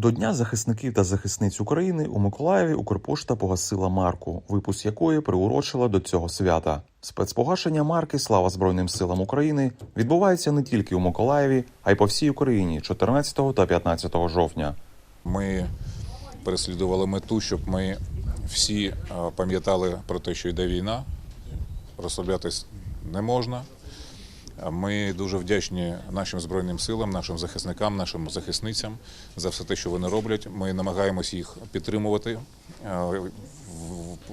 До Дня захисників та захисниць України у Миколаєві Укрпошта погасила марку, випуск якої приурочила до цього свята. Спецпогашення марки Слава Збройним силам України відбувається не тільки у Миколаєві, а й по всій Україні 14 та 15 жовтня. Ми переслідували мету, щоб ми всі е, пам'ятали про те, що йде війна, розслаблятись не можна. Ми дуже вдячні нашим збройним силам, нашим захисникам, нашим захисницям за все те, що вони роблять. Ми намагаємось їх підтримувати е,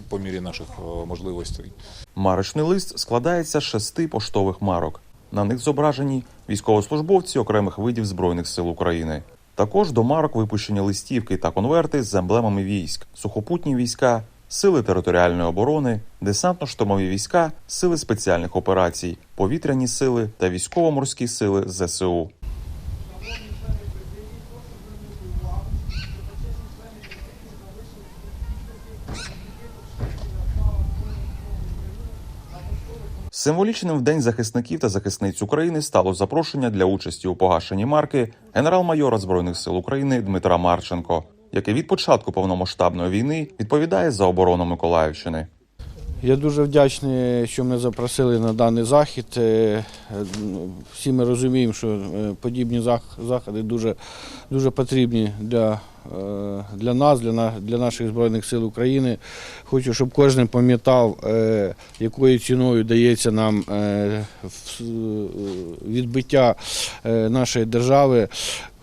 по мірі наших е, можливостей. Марочний лист складається з шести поштових марок. На них зображені військовослужбовці окремих видів збройних сил України. Також до марок випущені листівки та конверти з емблемами військ, сухопутні війська, сили територіальної оборони, десантно-штурмові війська, сили спеціальних операцій, повітряні сили та військово-морські сили ЗСУ. Символічним в День захисників та захисниць України стало запрошення для участі у погашенні марки генерал-майора Збройних сил України Дмитра Марченко, який від початку повномасштабної війни відповідає за оборону Миколаївщини. Я дуже вдячний, що мене запросили на даний захід. Е, Всі ми розуміємо, що е, подібні зах- заходи дуже, дуже потрібні для, е, для нас, для, для наших Збройних сил України. Хочу, щоб кожен пам'ятав, якою ціною дається нам відбиття нашої держави.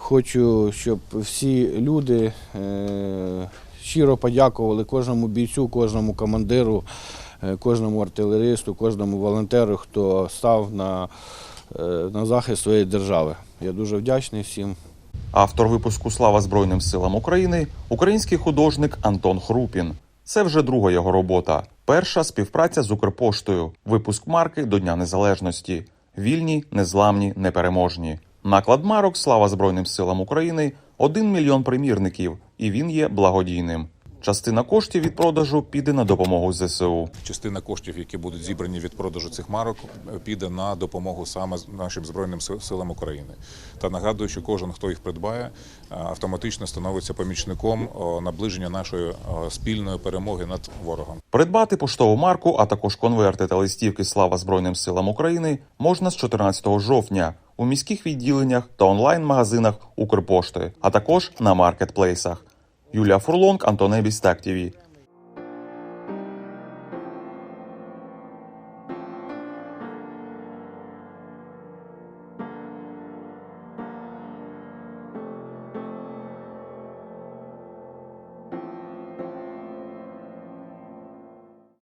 Хочу, щоб всі люди е, щиро подякували кожному бійцю, кожному командиру, е, кожному артилеристу, кожному волонтеру, хто став на, е, на захист своєї держави. Я дуже вдячний всім. Автор випуску Слава Збройним силам України український художник Антон Хрупін. Це вже друга його робота. Перша співпраця з Укрпоштою. Випуск марки до Дня Незалежності. Вільні, незламні, непереможні. Наклад марок Слава Збройним силам України 1 мільйон примірників, і він є благодійним. Частина коштів від продажу піде на допомогу ЗСУ. Частина коштів, які будуть зібрані від продажу цих марок, піде на допомогу саме нашим збройним силам України. Та нагадую, що кожен, хто їх придбає, е, автоматично становиться помічником наближення нашої спільної перемоги над ворогом. Придбати поштову марку, а також конверти та листівки Слава Збройним силам України можна з 14 жовтня у міських відділеннях та онлайн-магазинах Укрпошти, а також на маркетплейсах. Юлія Фурлонг, Антон Ебіс, Так ТІВІ.